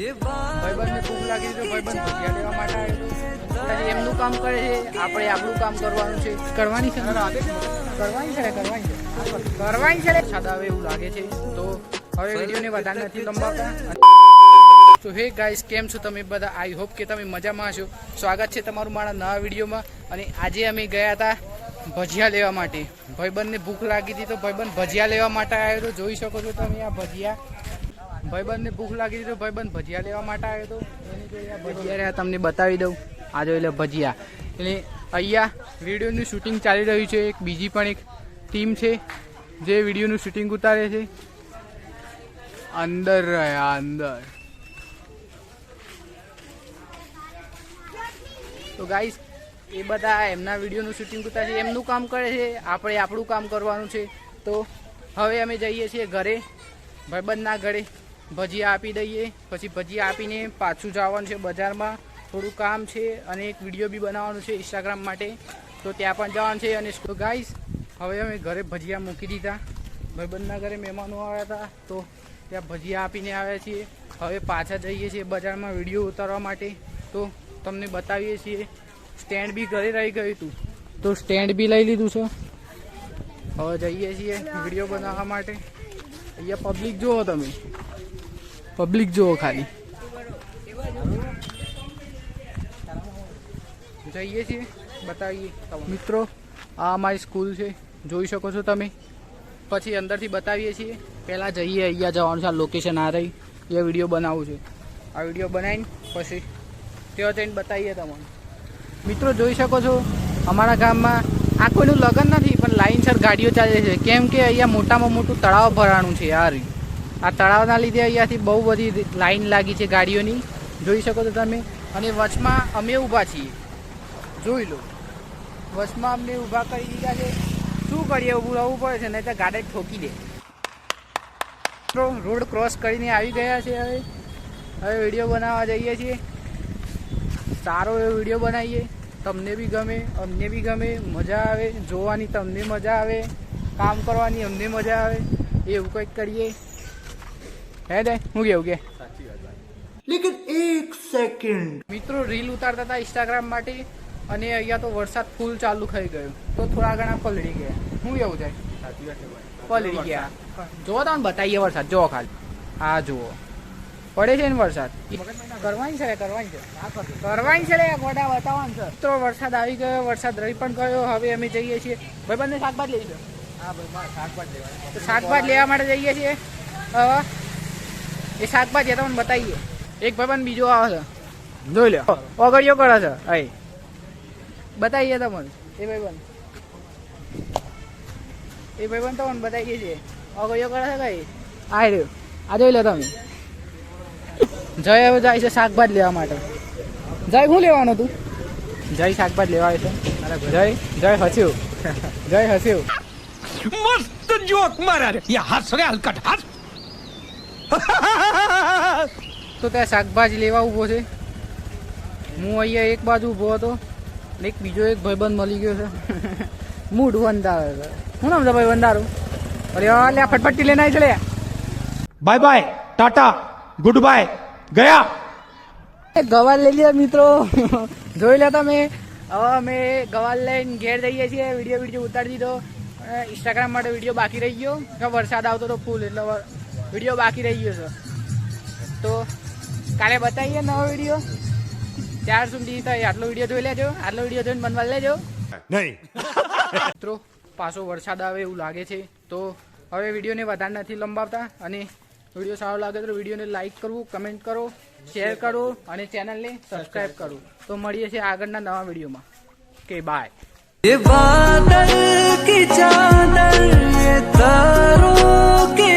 ભાઈબંધને ભૂખ લાગી તો ભાઈબંધ ભજીયા લેવા માટે આવ્યો એમનું કામ કરે છે આપણે આપણું કામ કરવાનું છે. કરવાની છે કરવાની છે કરવાની છે. કરવાની છે સાદા હવે એવું લાગે છે. તો હવે વિડીયોને વધારે નથી લંબાવતા. તો હે ગાઈસ કેમ છો તમે બધા? આઈ હોપ કે તમે મજામાં હશો. સ્વાગત છે તમારું મારા નવા વિડીયોમાં. અને આજે અમે ગયા હતા ભજીયા લેવા માટે. ભાઈબંધને ભૂખ લાગી હતી તો ભાઈબંધ ભજીયા લેવા માટે આવ્યો તો જોઈ શકો છો તમે આ ભજીયા. ભાઈબંધને ભૂખ લાગી હતી તો ભાઈબંધ ભજીયા લેવા માટે આવ્યો એની ભજીયા. રહ્યા, તમને બતાવી દઉં. આ જોઈ લે ભજીયા. એટલે અહીંયા વિડીયોનું શૂટિંગ ચાલી રહ્યું છે. એક બીજી પણ એક ટીમ છે, જે વિડીયોનું શૂટિંગ ઉતારે છે. અંદર રહ્યા, અંદર. તો ગાઈસ એ બધા એમના વિડીયોનું શૂટિંગ કરતા છે. એમનું કામ કરે છે, આપણે આપણું કામ કરવાનું છે. તો હવે અમે જઈએ છીએ ઘરે, ભાઈબંધના ઘરે. ભજીયા આપી દઈએ. પછી ભજીયા આપીને પાછું જવાનું છે બજારમાં. થોડું કામ છે અને એક વીડિયો બી બનાવવાનું છે ઇન્સ્ટાગ્રામ માટે. તો ત્યાં પણ જવાનું છે અને તો ગાઈસ હવે અમે ઘરે ભજીયા મૂકી દીધા. ભાઈબંધના ઘરે મહેમાનો આવ્યા હતા. તો ત્યાં ભજીયા આપીને આવ્યા છીએ. હવે પાછા જઈએ છીએ બજારમાં વીડિયો ઉતારવા માટે. તો તમને બતાવીએ છીએ. સ્ટેન્ડ બી ઘરે રહી ગયું હતું. તો સ્ટેન્ડ બી લઈ લીધું છે. હવે જઈએ છીએ વીડિયો બનાવવા માટે. અહીંયા પબ્લિક જુઓ તમે. પબ્લિક જુઓ ખાલી. જઈએ છીએ, બતાવીએ મિત્રો, આ અમારી સ્કૂલ છે, જોઈ શકો છો તમે. પછી અંદરથી બતાવીએ છીએ, પહેલાં જઈએ અહીંયા જવાનું છે, આ લોકેશન આ રહી. એ વીડિયો બનાવવું છે. આ વીડિયો બનાવીને પછી ત્યાં જઈને બતાવીએ તમને. મિત્રો, જોઈ શકો છો, અમારા ગામમાં આ કોઈનું લગ્ન નથી, પણ લાઇનસર ગાડીઓ ચાલે છે. કેમ કે અહીંયા મોટામાં મોટું તળાવ ભરાણું છે, આ રહ્યું. આ તળાવના લીધે અહીંયાથી બહુ બધી લાઈન લાગી છે ગાડીઓની. જોઈ શકો છો તમે. અને વચમાં અમે ઊભા છીએ. જોઈ લો. વચમાં અમને ઊભા કરી દીધા છે. શું કરીએ? ઊભું રહેવું પડે છે, નહીં તો ગાડી ઠોકી દે. રોડ ક્રોસ કરીને આવી ગયા છે હવે. હવે વીડિયો બનાવવા જઈએ છીએ. સારો એવો વીડિયો બનાવીએ. તમને બી ગમે, અમને બી ગમે. મજા આવે. જોવાની તમને મજા આવે. કામ કરવાની અમને મજા આવે. એવું કંઈક કરીએ. લેકિન એક સેકન્ડ. મિત્રો રીલ ઉતારતા હતા ઇન્સ્ટાગ્રામ માટે અને અહીંયા તો વરસાદ ફૂલ ચાલુ થઈ ગયો. તો થોડા ઘણા પલળી ગયા. હું કેવું થાય? પલળી ગયા. જો તમે બતાવીએ વરસાદ. જો ખાલી. આ જુઓ. પડે છે ને વરસાદ? કરવાની છે કરવાની છે. કરવાની છે? ગોડા બતાવવાનું છે. મિત્રો વરસાદ આવી ગયો વરસાદ રહી પણ ગયો. હવે અમે જઈએ છીએ. ભાઈ બંને શાકભાજી લઈ જાઓ. હા ભાઈ શાકભાજી લેવા શાકભાજી લેવા માટે જઈએ છીએ. હવે એ શાકભાજી તમને બતાવીએ. એક ભાઈ બીજો આવે છે. જોઈ લો ઓગળીઓ કરે છે. અહીં બતાવીએ તમને. એ ભાઈ ભાઈબંધ. એ ભાઈ ભાઈબંધ તમને બતાવીએ છીએ. ઓગળીઓ કરે છે કઈ? આ રહ્યું. આ જોઈ લો તમે. જય હવે જાય છે શાકભાજી લેવા માટે. જય શું લેવાનું તું? જય શાકભાજી લેવા છે. જય જય હસ્યું. જય હસ્યું. મસ્ત જોક મારા રે. યા હસ રે હલકટ. હસ તો ત્યાં શાકભાજી લેવા ઊભો છે. હું અહીંયા એક બાજુ ઊભો હતો એક બીજો એક ભાઈબંધ મળી ગયો છે. મૂડ વંદાવે છે. શું નામ છે ભાઈ વંદારું? અરે અલ્યા ફટફટી લેના આવી ચડ્યા bye bye tata good bye ગયા એ ગવાલ લઈ લીધા મિત્રો. જોઈ લે મેં હવે અમે ગવાલ લઈને ઘેર જઈએ છીએ. વીડિયો વીડિયો ઉતારી દીધો. ઇન્સ્ટાગ્રામ માટે વીડિયો બાકી રહી ગયો. વરસાદ આવતો તો ફૂલ એટલે વીડિયો બાકી રહી ગયો છે. તો કાલે બતાવીએ નવો વીડિયો. ત્યાર સુધી તો આટલો વીડિયો જોઈ લેજો. આટલો વીડિયો જોઈને મનમાં લેજો. નહીં. મિત્રો પાછો વરસાદ આવે એવું લાગે છે. તો હવે વિડીયોને વધારે નથી લંબાવતા અને વીડિયો સારો લાગે તો વિડીયોને લાઇક કરવું કમેન્ટ કરો શેર કરો અને ચેનલને સબસ્ક્રાઈબ કરો. તો મળીએ છીએ આગળના નવા વિડીયોમાં. કે બાય બાદલ કી ચાદર તારો કે